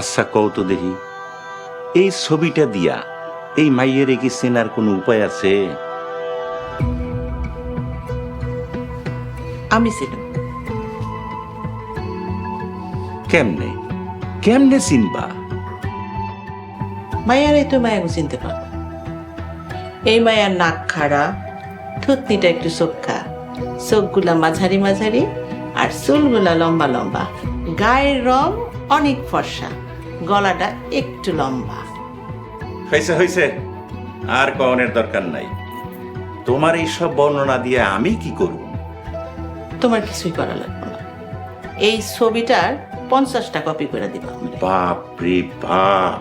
আচ্ছা কও তো দেখি এই ছবিটা দিয়া এই মাইয়ের কি চেনার কোনো উপায় আছে? আমি কেমনে? কেমনে চিনবা? মায়ারই তো মায়াকে চিনতে পারব। এই মায়ার নাক খাড়া থুতনিটা একটু চোখা চোখগুলা মাঝারি মাঝারি আর চুলগুলা লম্বা লম্বা। গায়ের রং অনেক ফর্সা। গলাটা একটু লম্বা। হয়েছে হয়েছে। আর কনের দরকার নাই। তোমার এই সব বর্ণনা দিয়ে আমি কি করব? তোমার কিছুই করা লাগবে না। এই ছবিটার পঞ্চাশটা কপি করে দিবা। বাপ রে বাপ।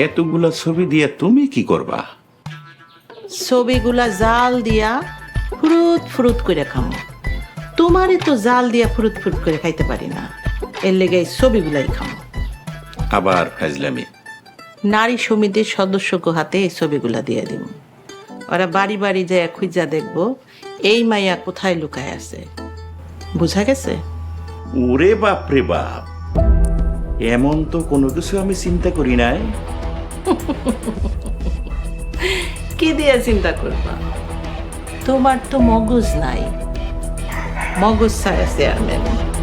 এতগুলা ছবি দিয়ে তুমি কি করবা? ছবিগুলা জাল দিয়া ফুরুত ফুরুত করে খামো। তোমারই তো জাল দিয়া ফুরুত ফুরুত করে খাইতে পারি না। এর লেগে ছবিগুলাই খামো। আবার ফাজলামি। নারী সমিতির সদস্যকে হাতে এই ছবিগুলা দিয়ে দিব। ওরা বাড়ি বাড়ি যায় খুঁজা দেখব এই মাইয়া কোথায় লুকায় আছে? বুঝা গেছে? ওরে বাপ রে বাপ এমন তো কোনো কিছু আমি চিন্তা করি নাই। কি দিয়ে চিন্তা করবা? তোমার তো মগজ নাই। মগজ ছাড়া চেয়ারম্যান